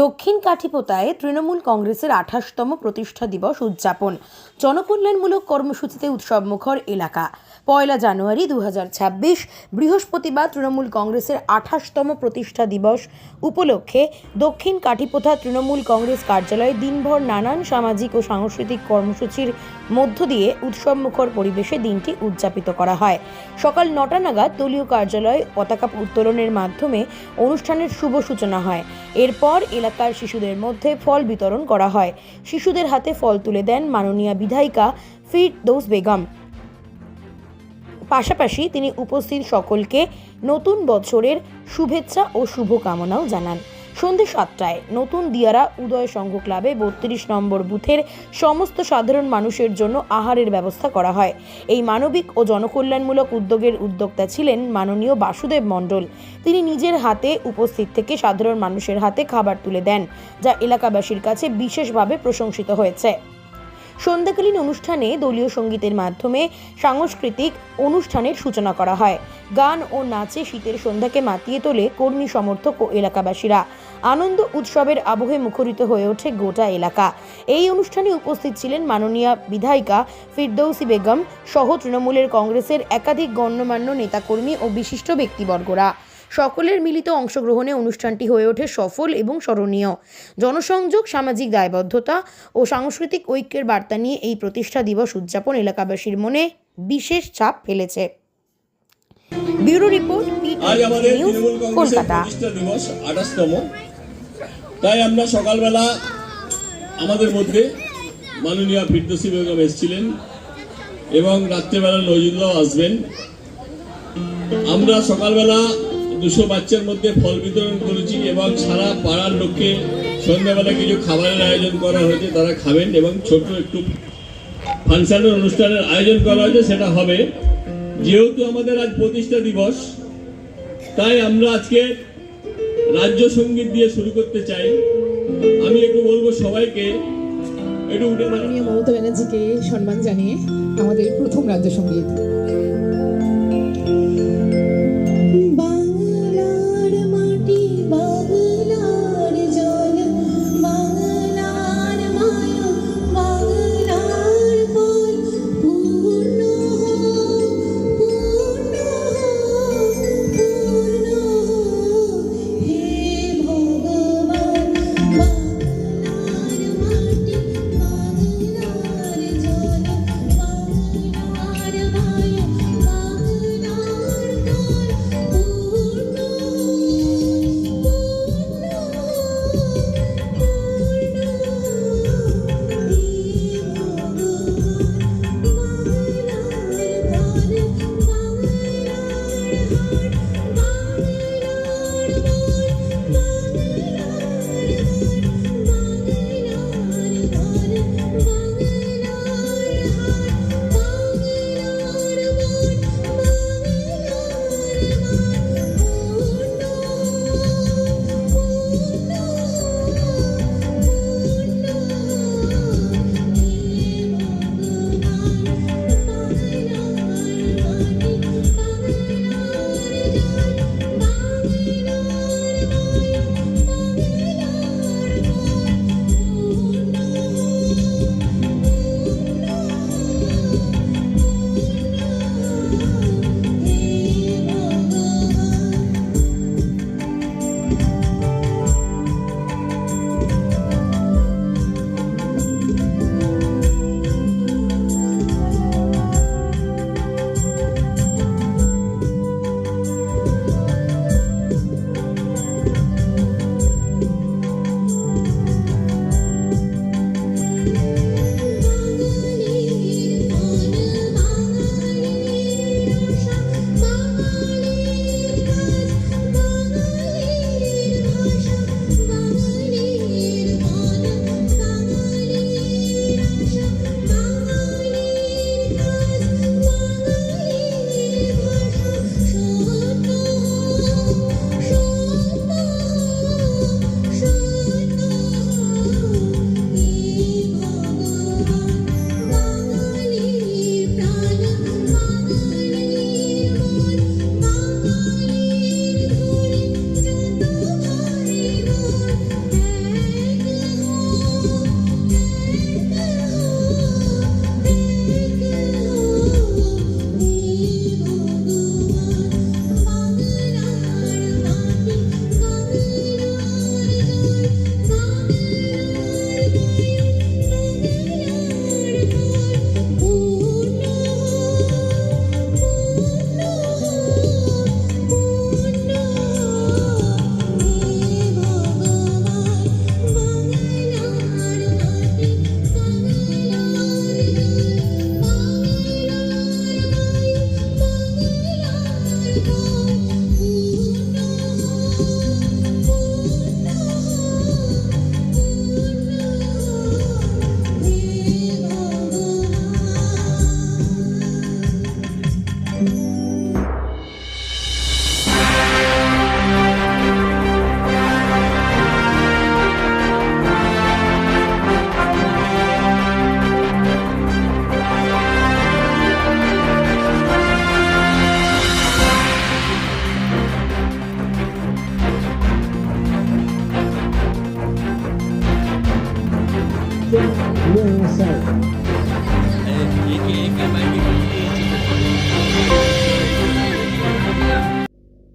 দক্ষিণ কাঠিপোতায় তৃণমূল কংগ্রেসের আঠাশতম প্রতিষ্ঠা দিবস উদযাপন। জনকল্যাণমূলক কর্মসূচিতে উৎসবমুখর এলাকা। পয়লা জানুয়ারি দু বৃহস্পতিবার তৃণমূল কংগ্রেসের আঠাশতম প্রতিষ্ঠা দিবস উপলক্ষে দক্ষিণ কাঠিপোথা তৃণমূল কংগ্রেস কার্যালয়ে দিনভর নানান সামাজিক ও সাংস্কৃতিক কর্মসূচির মধ্য দিয়ে উৎসবমুখর পরিবেশে দিনটি উদযাপিত করা হয়। সকাল নটা নাগাদ দলীয় কার্যালয়ে পতাকা উত্তোলনের মাধ্যমে অনুষ্ঠানের শুভ সূচনা হয়। এরপর এলাকার শিশুদের মধ্যে ফল বিতরণ করা হয়। শিশুদের হাতে ফল তুলে দেন মাননীয় বিধায়িকা ফিরদৌস বেগম। পাশাপাশি তিনি উপস্থিত সকলকে নতুন বছরের শুভেচ্ছা ও শুভকামনাও জানান। সন্ধে সাতটায় নতুন দিয়ারা উদয় সংঘ ক্লাবে বত্রিশ নম্বর বুথের সমস্ত সাধারণ মানুষের জন্য আহারের ব্যবস্থা করা হয়। এই মানবিক ও জনকল্যাণমূলক উদ্যোগের উদ্যোক্তা ছিলেন মাননীয় বাসুদেব মণ্ডল। তিনি নিজের হাতে উপস্থিত থেকে সাধারণ মানুষের হাতে খাবার তুলে দেন, যা এলাকাবাসীর কাছে বিশেষভাবে প্রশংসিত হয়েছে। সন্ধ্যাকালীন অনুষ্ঠানে দলীয় সঙ্গীতের মাধ্যমে সাংস্কৃতিক অনুষ্ঠানের সূচনা করা হয়। গান ও নাচে শীতের সন্ধ্যাকে মাতিয়ে তোলে কর্মী সমর্থক ও এলাকাবাসীরা। আনন্দ উৎসবের আবহে মুখরিত হয়ে ওঠে গোটা এলাকা। এই অনুষ্ঠানে উপস্থিত ছিলেন মাননীয় বিধায়িকা ফিরদৌসি বেগম সহ তৃণমূলের কংগ্রেসের একাধিক গণ্যমান্য নেতাকর্মী ও বিশিষ্ট ব্যক্তিবর্গরা। সকলের মিলিত অংশগ্রহণে অনুষ্ঠানটি হয়ে ওঠে সফল এবং স্মরণীয়। জনসংযোগ সামাজিক দায়বদ্ধতা ও সাংস্কৃতিক ঐক্যের বার্তা নিয়ে এই প্রতিষ্ঠা দিবস উদযাপন এলাকাবাসীর মনে বিশেষ ছাপ ফেলেছে। ব্যুরো রিপোর্ট আজ আমাদের তৃণমূল কংগ্রেসের প্রতিষ্ঠা দিবস আঠাশতম। তাই আমরা সকালবেলা আমাদের মধ্যে মাননীয় ফিরদোসি বেগম এসেছিলেন এবং রাত্রেবেলা নজরুল্লাহ আসবেন। আমরা সকালবেলা দুশো বাচ্চার মধ্যে ফল বিতরণ করেছি এবং সারা পাড়ার লোককে সন্ধ্যাবেলা কিছু খাবারের আয়োজন করা হয়েছে, তারা খাবেন এবং ছোট একটু ফাংশনের অনুষ্ঠানের আয়োজন করা হয়েছে, সেটা হবে। যেহেতু আমাদের আজ প্রতিষ্ঠা দিবস, তাই আমরা আজকে রাজ্য সংগীত দিয়ে শুরু করতে চাই। আমি একটু বলব সবাইকে, একটু উঠে মমতা ব্যানার্জিকে সম্মান জানিয়ে আমাদের প্রথম রাজ্য সংগীত।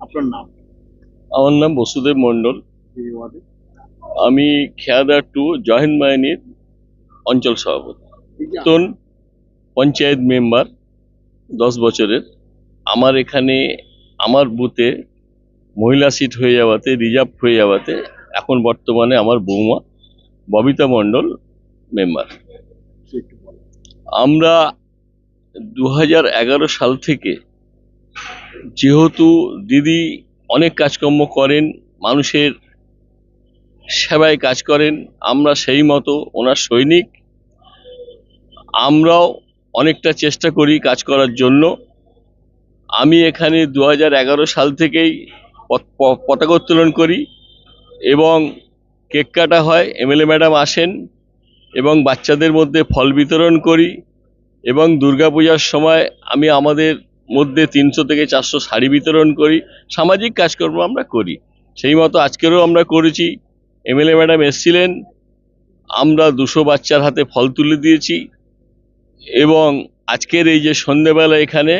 আপনার নাম? আমার নাম বসুদেব ওয়ার্ডে? আমি খেয়াদা টু জয়েন্ট বাহিনীর অঞ্চল সভাপতি। নতুন পঞ্চায়েত মেম্বার দশ বছরের। আমার এখানে আমার বুথে মহিলা সিট হয়ে যাওয়াতে রিজার্ভ হয়ে যাওয়াতে এখন বর্তমানে আমার বৌমা ববিতা মণ্ডল মেম্বার। আমরা দু হাজার এগারো সাল থেকে যেহেতু দিদি অনেক কাজকর্ম করেন মানুষের সেবায় কাজ করেন আমরা সেই মতো ওনার সৈনিক। আমরাও অনেকটা চেষ্টা করি কাজ করার জন্য। আমি এখানে দু হাজার এগারো সাল থেকেই পতাকা উত্তোলন করি এবং কেক কাটা হয় এমএলএ ম্যাডাম আসেন এবং বাচ্চাদের মধ্যে ফল বিতরণ করি এবং দুর্গাপূজার সময় আমি আমাদের মধ্যে তিনশো থেকে চারশো শাড়ি বিতরণ করি, সামাজিক কাজকর্ম আমরা করি। সেই মতো আজকেরও আমরা করেছি। এমএলএ ম্যাডাম এসছিলেন, আমরা দুশো বাচ্চার হাতে ফল তুলে দিয়েছি এবং আজকের এই যে সন্ধেবেলা এখানে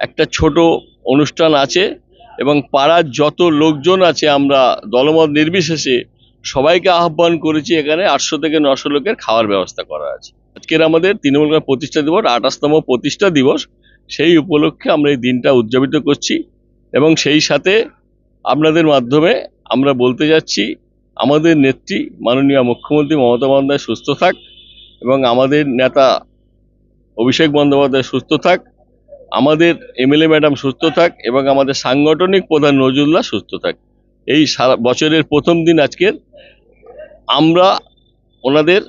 একটা ছোট অনুষ্ঠান আছে এবং পাড়ার যত লোকজন আছে আমরা দলমত নির্বিশেষে সবাইকে আহ্বান করেছি এখানে আটশো থেকে নশো লোকের খাওয়ার ব্যবস্থা করা আছে। আজকের আমাদের তৃণমূল প্রতিষ্ঠা দিবস, আঠাশতম প্রতিষ্ঠা দিবস। সেই উপলক্ষে আমরা এই দিনটা উদযাপিত করছি এবং সেই সাথে আপনাদের মাধ্যমে আমরা বলতে যাচ্ছি, আমাদের নেত্রী মাননীয় মুখ্যমন্ত্রী মমতা বন্দ্যোপাধ্যায় সুস্থ থাক এবং আমাদের নেতা অভিষেক বন্দ্যোপাধ্যায় সুস্থ থাক, আমাদের এমএলএ ম্যাডাম সুস্থ থাক এবং আমাদের সাংগঠনিক প্রধান নজরুল্লাহ সুস্থ থাক। এই সারা বছরের প্রথম দিন আজকের আমরা ওনাদের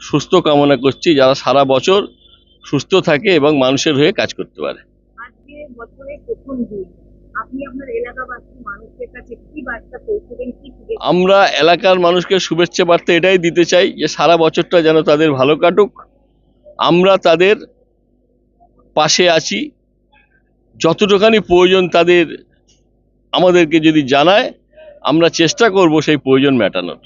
সুস্থ কামনা করছি যারা সারা বছর সুস্থ থাকে এবং মানুষের হয়ে কাজ করতে পারে। আমরা এলাকার মানুষকে শুভেচ্ছা বার্তা এটাই দিতে চাই যে সারা বছরটা যেন তাদের ভালো কাটুক। আমরা তাদের পাশে আছি। যতটুখানি প্রয়োজন তাদের আমাদেরকে যদি জানায় আমরা চেষ্টা করব সেই প্রয়োজন মেটানোর।